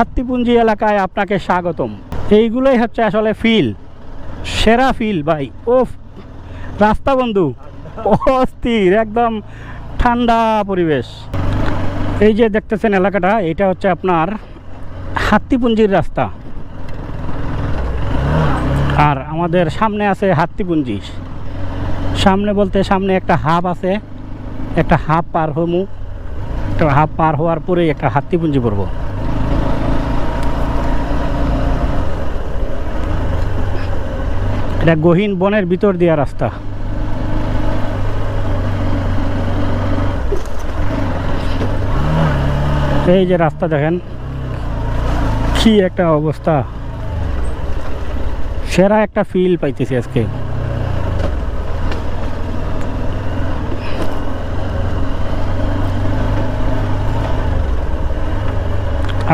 হাত্তিপুঞ্জি এলাকায় আপনাকে স্বাগতম। এইগুলোই হচ্ছে আসলে ফিল, সেরা ফিল ভাই ও রাস্তা বন্ধু, অস্থির, একদম ঠান্ডা পরিবেশ। এই যে দেখতেছেন এলাকাটা, এটা হচ্ছে আপনার হাত্তিপুঞ্জির রাস্তা। আর আমাদের সামনে আছে হাত্তিপুঞ্জি। সামনে বলতে সামনে একটা হাব আছে, একটা হাব পার হমু একটা হাব পার হওয়ার পরেই একটা হাত্তিপুঞ্জি পড়ব। এটা গহীন বনের ভিতর দিয়া রাস্তা। এই যে রাস্তা দেখেন, কি একটা অবস্থা। সেরা একটা ফিল পাইতেছি আজকে।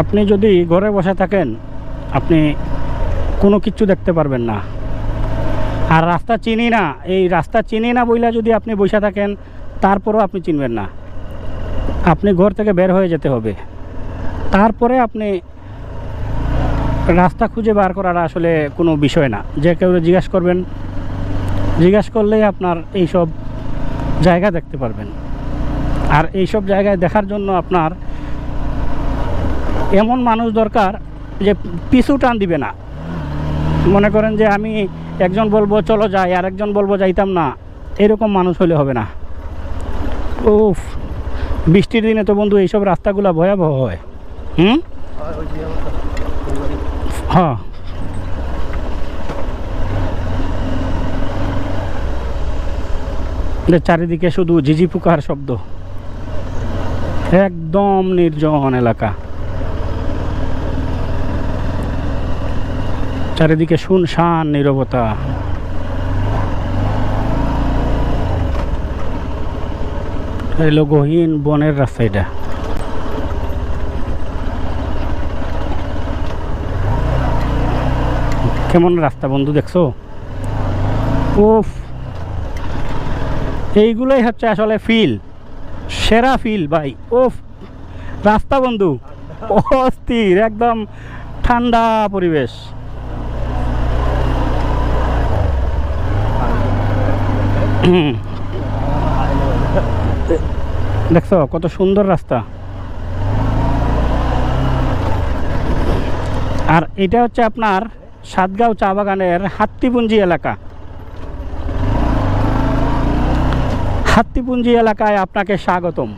আপনি যদি ঘরে বসে থাকেন, আপনি কোনো কিছু দেখতে পারবেন না। আর রাস্তা চিনি না, এই রাস্তা চিনি না বইলা যদি আপনি বসে থাকেন, তারপরেও আপনি চিনবেন না। আপনি ঘর থেকে বের হয়ে যেতে হবে। তারপরে আপনি রাস্তা খুঁজে বার করাটা আসলে কোনো বিষয় না। যে কেউ জিজ্ঞাসা করবেন, জিজ্ঞাসা করলেই আপনার এইসব জায়গা দেখতে পারবেন। আর এইসব জায়গায় দেখার জন্য আপনার এমন মানুষ দরকার যে পিছু টান দিবে না। মনে করেন যে আমি একজন বলব, চলো যাই, আর একজন বলব, যাইতাম না। এরকম মানুষ হলে হবে না। উফ, বৃষ্টির দিনে তো বন্ধু এইসব রাস্তাগুলো ভয়াবহ হয়। হুম? হ্যাঁ। চারিদিকে শুধু ঝিঝি পোকার শব্দ। একদম নির্জন এলাকা। চারিদিকে শুনশান নীরবতা। এলো গহীন বনের রাস্তা এটা। কেমন রাস্তা বন্ধু দেখছ? উফ। এইগুলোই হচ্ছে আসলে ফিল, সেরা ফিল ভাই, উফ। রাস্তা বন্ধু, অস্থির, একদম ঠান্ডা পরিবেশ হুম। দেখছ, কত সুন্দর রাস্তা। আর এটা হচ্ছে আপনার সাতগাঁও চা বাগানের হাত্তিপুঞ্জি এলাকা। হাত্তিপুঞ্জি এলাকায় আপনাকে স্বাগতম।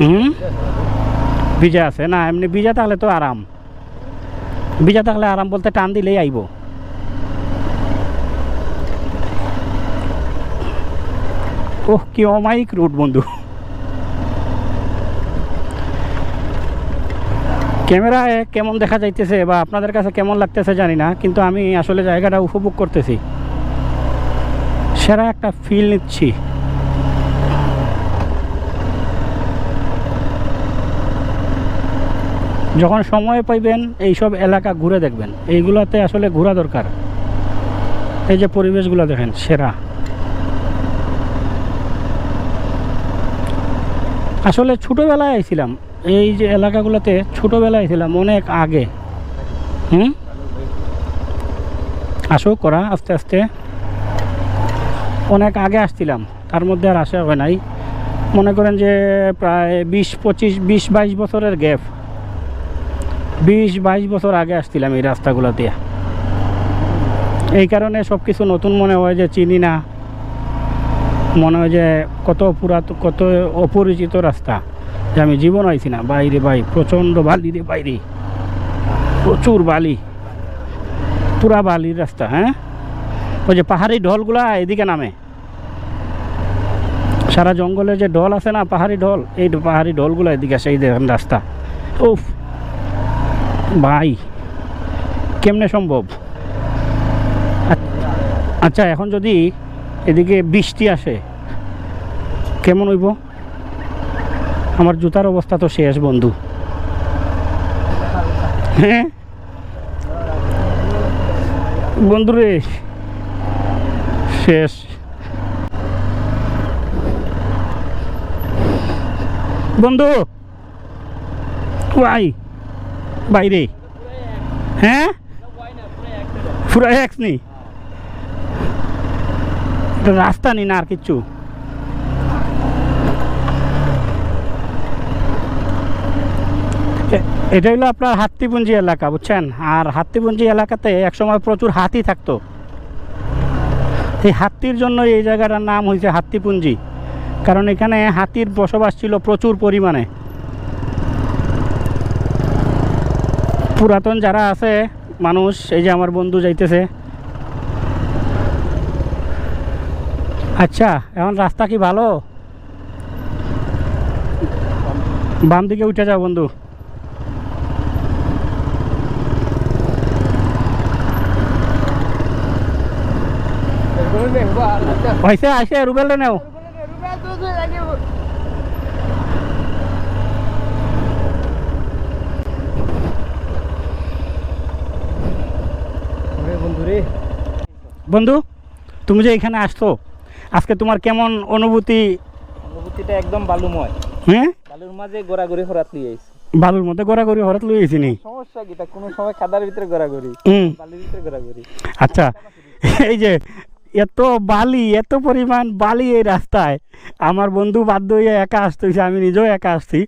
হুম? ভিজা আছে না? এমনি ভিজা তাহলে তো আরাম। ভিজা থাকলে আরাম বলতে টান দিলেই আইব। ওহ, কি অমায়িক রুট বন্ধু। ক্যামেরায় কেমন দেখা যাইতেছে বা আপনাদের কাছে কেমন লাগতেছে জানি না, কিন্তু আমি আসলে জায়গাটা উপভোগ করতেছি। সেরা একটা ফিল নিচ্ছি। যখন সময় পাইবেন, এইসব এলাকা ঘুরে দেখবেন। এইগুলোতে আসলে ঘোরা দরকার। এই যে পরিবেশগুলো দেখেন, সেরা। আসলে ছোটোবেলায় আইছিলাম। এই যে এলাকাগুলোতে ছোটোবেলায় আইছিলাম, অনেক আগে। হুম? আসো, করা, আস্তে আস্তে। অনেক আগে আসছিলাম। তার মধ্যে আর আসা হয় নাই। মনে করেন যে প্রায় বিশ পঁচিশ, বিশ বাইশ বছরের গ্যাপ। বিশ, বাইশ বছর আগে আসছিলাম এই রাস্তাগুলো দিয়ে। এই কারণে সব কিছু নতুন মনে হয় যে চিনি না। মনে হয় যে কত পুরাত, কত অপরিচিত রাস্তা যে আমি জীবন আইছি না। বাইরে ভাই, প্রচণ্ড বালি রে বাইরে প্রচুর বালি। পুরা বালির রাস্তা হ্যাঁ? ওই যে পাহাড়ি ঢলগুলা এদিকে নামে। সারা জঙ্গলে যে ঢল আছে না, পাহাড়ি ঢল, এই পাহাড়ি ঢলগুলো এদিকে আসে, এই দেখেন রাস্তা। উফ! ভাই, কেমনে সম্ভব? আচ্ছা এখন যদি এদিকে বৃষ্টি আসে, কেমন হইব? আমার জুতার অবস্থা তো শেষ, বন্ধু। হ্যাঁ? বন্ধুরে শেষ। বন্ধু ওয়াই বাইরে? হ্যাঁ? পুরো এক্স নি? রাস্তা নি না আর কিচ্ছু এটা হলো আপনার হাত্তিপুঞ্জি এলাকা, বুঝছেন? আর হাত্তিপুঞ্জি এলাকাতে একসময় প্রচুর হাতি থাকতো। এই হাতির জন্য এই জায়গাটার নাম হয়েছে হাত্তিপুঞ্জি কারণ এখানে হাতির বসবাস ছিল প্রচুর পরিমাণে। পুরাতন যারা আছে মানুষ এই যে আমার বন্ধু যাইতেছে আচ্ছা এখন রাস্তা কি ভালো বাম দিকে উঠে যাও বন্ধু হয়েছে আসে রুবেলটা নেও বন্ধুরে বন্ধু তুমি যে এখানে আসছো আজকে তোমার কেমন অনুভূতি? অনুভূতিটা একদম বালুময়। হ্যাঁ বালুর মাঝে গোড়াগড়ি হরাত লিয়ে আইছি। বালুর মধ্যে গড়াগড়ি হঠাৎ লই আইছি নি? সমস্যা কি তা? কোনো সময় খাদার ভিতরে গোড়াগড়ি। হুম। বালির ভিতরে গোড়াগড়ি। আচ্ছা এই যে এত বালি এত পরিমাণ বালি এই রাস্তায়। আমার বন্ধু বাধ্য হয়ে একা আসতে হয়েছে আমি নিজেও একা আসছি।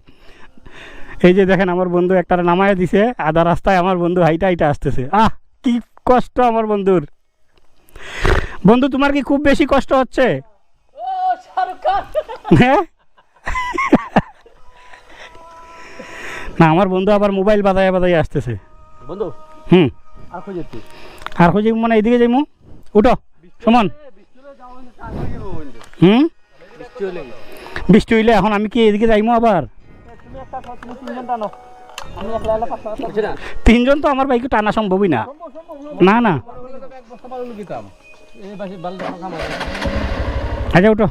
এই যে দেখেন আমার বন্ধু একটা নামায় দিছে আধা রাস্তায় আমার বন্ধু হাইটা হাইটা আসতেছে। আহ কি কষ্ট আমার বন্ধুর। বন্ধু তোমার কি খুব বেশি কষ্ট হচ্ছে? হ্যাঁ না আমার বন্ধু আবার মোবাইল বাজায় বাজায় আসতেছে। বন্ধু হুম। আর খুঁজে মানে এইদিকে যাইমু? উঠো সমান। হুম? বৃষ্টি হইলে এখন আমি কি এদিকে যাইমু আবার? তিনজন তো আমার বাইকে টানা সম্ভবই না। না না। আচ্ছা উঠো।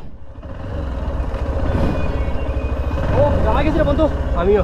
আমিও।